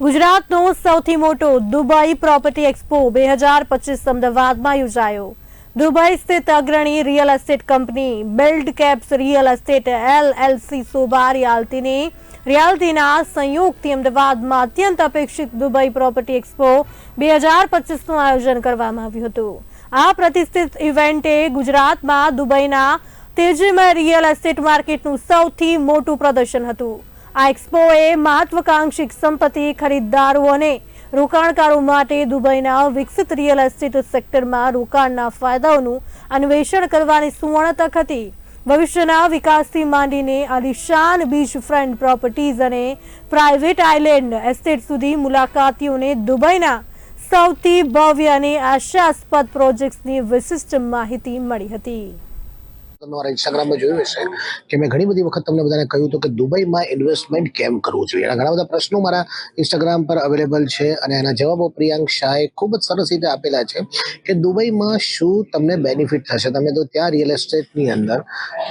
ગુજરાતનો સૌથી મોટો દુબઈ પ્રોપર્ટી એક્સપો બે હજાર પચીસ અમદાવાદમાં યોજાયો. દુબઈ સ્થિત અગ્રણી real estate company build caps real estate LLC Sobha રિયાલ્ટીની, રિયાલ્ટીના સંયુક્તથી અમદાવાદમાં અત્યંત અપેક્ષિત દુબઈ પ્રોપર્ટી એક્સપો બે હજાર પચીસનું આયોજન કરવામાં આવ્યું હતું. આ પ્રતિષ્ઠિત ઇવેન્ટે ગુજરાતમાં દુબઈના તેજીમય રિયલ એસ્ટેટ માર્કેટનું સૌથી મોટું પ્રદર્શન હતું. આ એક્સપોએ મહત્વકાંક્ષી સંપત્તિ ખરીદદારો અને રોકાણકારો માટે દુબઈના વિકસિત રિયલ એસ્ટેટ સેક્ટરમાં રોકાણના ફાયદાઓનું અન્વેષણ કરવાની સુવર્ણ તક હતી. ભવિષ્યના વિકાસથી માંડીને આલિશાન બીચ ફ્રન્ટ પ્રોપર્ટીઝ અને પ્રાઇવેટ આઇલેન્ડ એસ્ટેટ સુધી મુલાકાતીઓને દુબઈના સૌથી ભવ્ય અને આશાસ્પદ પ્રોજેક્ટ્સની વિશિષ્ટ માહિતી મળી હતી. તમે મારા ઇન્સ્ટાગ્રામમાં જોયું હશે કે મેં ઘણી બધી વખત તમને બધાને કહ્યું હતું કે દુબઈમાં ઇન્વેસ્ટમેન્ટ કેમ કરવું જોઈએ? એના ઘણા બધા પ્રશ્નો મારા ઇન્સ્ટાગ્રામ પર અવેલેબલ છે અને એના જવાબો પ્રિયાંક શાહે ખૂબ જ સરસ રીતે આપેલા છે કે દુબઈમાં શું તમને બેનિફિટ થશે? તમે તો ત્યાં રિયલ એસ્ટેટની અંદર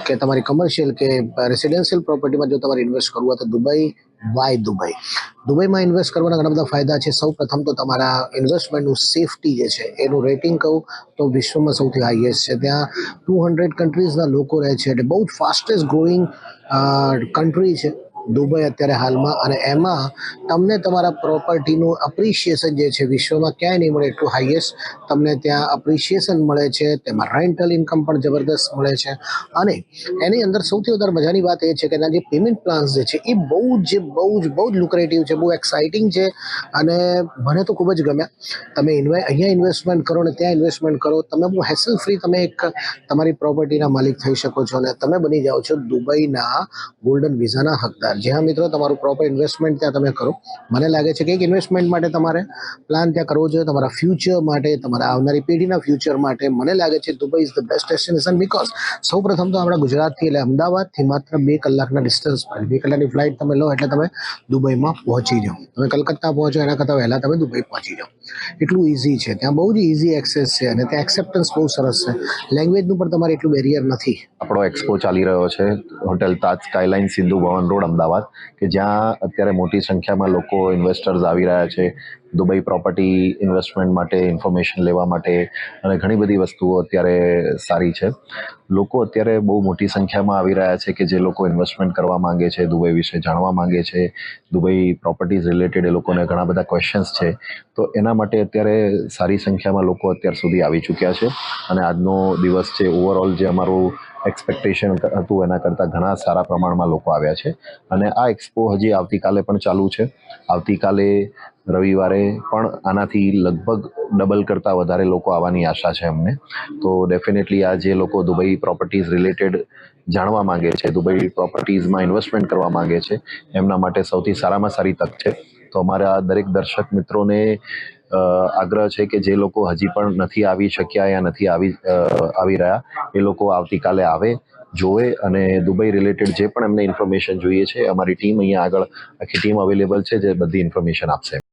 કે તમારી કમર્શિયલ કે રેસિડેન્શિયલ પ્રોપર્ટીમાં જો તમારે ઇન્વેસ્ટ કરવું હોય તો દુબઈ વાય દુબઈ દુબઈમાં ઇન્વેસ્ટ કરવાના ઘણા બધા ફાયદા છે. સૌ પ્રથમ તો તમારા ઇન્વેસ્ટમેન્ટનું સેફટી જે છે, એનું રેટિંગ કહું તો વિશ્વમાં સૌથી હાઈએસ્ટ છે. ત્યાં ટુ હંડ્રેડ કન્ટ્રીઝના લોકો રહે છે. એટલે બહુ જ ફાસ્ટેસ્ટ ગ્રોઈંગ કન્ટ્રી છે. દુબઈ અત્યારે હાલમાં અને એમાં તમને તમારા પ્રોપર્ટીનું અપ્રિશિએશન જે છે વિશ્વમાં ક્યાંય નહીં મળે, એટલું હાઈએસ્ટ તમને ત્યાં અપ્રિશિએશન મળે છે, તેમાં રેન્ટલ ઇન્કમ પણ જબરદસ્ત મળે છે. અને એની અંદર સૌથી વધારે મજાની વાત એ છે કે એના જે પેમેન્ટ પ્લાન્સ જે છે એ બહુ જ બહુ જ બહુ જ લુક્રેટિવ છે, બહુ એક્સાઇટિંગ છે અને મને તો ખૂબ જ ગમ્યા. તમે ઇન્વે અહીંયા ઇન્વેસ્ટમેન્ટ કરો ને ત્યાં ઇન્વેસ્ટમેન્ટ કરો, તમે બહુ હેસલ ફ્રી તમે એક તમારી પ્રોપર્ટીના માલિક થઈ શકો છો અને તમે બની જાઓ છો દુબઈના ગોલ્ડન વિઝાના હકદાર. જ્યાં મિત્રો, તમારું પ્રોપર ઇન્વેસ્ટમેન્ટ ત્યાં તમે કરો. મને લાગે છે કે એક ઇન્વેસ્ટમેન્ટ માટે તમારે પ્લાન ત્યાં કરવો જોઈએ. તમારા ફ્યુચર માટે, તમારા આવનારી પેઢીના ફ્યુચર માટે. મને લાગે છે Dubai is the best destination because સૌ પ્રથમ તો આપણા ગુજરાતથી, એટલે અમદાવાદથી માત્ર બે કલાકના ડિસ્ટન્સ પર. બે કલાકની ફ્લાઇટ તમે લો એટલે તમે દુબઈમાં પહોંચી જાઓ. તમે કલકત્તા પહોંચો એના કરતાં વહેલા તમે દુબઈ પહોંચી જાઓ. એટલું ઇઝી છે. ત્યાં બહુ જ ઇઝી એક્સેસ છે અને ત્યાં એક્સેપ્ટન્સ બહુ સરસ છે. લેંગ્વેજનું પણ તમારે એટલું બેરિયર નથી. આપણો એક્સપો ચાલી રહ્યો છે. Hotel Taj skyline Sindhu Bhavan road Ahmedabad કે જ્યાં અત્યારે મોટી સંખ્યામાં લોકો ઇન્વેસ્ટર્સ આવી રહ્યા છે દુબઈ પ્રોપર્ટી ઇન્વેસ્ટમેન્ટ માટે ઇન્ફોર્મેશન લેવા માટે અને ઘણી બધી વસ્તુઓ અત્યારે સારી છે. લોકો અત્યારે બહુ મોટી સંખ્યામાં આવી રહ્યા છે કે જે લોકો ઇન્વેસ્ટમેન્ટ કરવા માંગે છે, દુબઈ વિશે જાણવા માંગે છે, દુબઈ પ્રોપર્ટીઝ રિલેટેડ એ લોકોને ઘણા બધા ક્વેશ્ચન્સ છે. તો એના માટે અત્યારે સારી સંખ્યામાં લોકો અત્યાર સુધી આવી ચૂક્યા છે અને આજનો દિવસ છે ઓવરઓલ જે અમારું એક્સપેક્ટેશન હતું એના કરતાં ઘણા સારા પ્રમાણમાં લોકો આવ્યા છે. અને આ એક્સપો હજી આવતીકાલે પણ ચાલુ છે. આવતીકાલે રવિવારે પણ આનાથી લગભગ ડબલ કરતાં વધારે લોકો આવવાની આશા છે અમને. તો ડેફિનેટલી આ જે લોકો દુબઈ પ્રોપર્ટીઝ રિલેટેડ જાણવા માંગે છે, દુબઈ પ્રોપર્ટીઝમાં ઇન્વેસ્ટમેન્ટ કરવા માંગે છે, એમના માટે સૌથી સારામાં સારી તક છે. તો અમારા દરેક દર્શક મિત્રોને આગ્રહ છે કે જે લોકો હજી પણ નથી આવી શક્યા યા નથી આવી આવી રહ્યા, એ લોકો આવતીકાલે આવે, જોવે અને દુબઈ રિલેટેડ જે પણ એમને ઇન્ફોર્મેશન જોઈએ છે, અમારી ટીમ અહીંયા આગળ આખી ટીમ અવેલેબલ છે, જે બધી ઇન્ફોર્મેશન આપશે.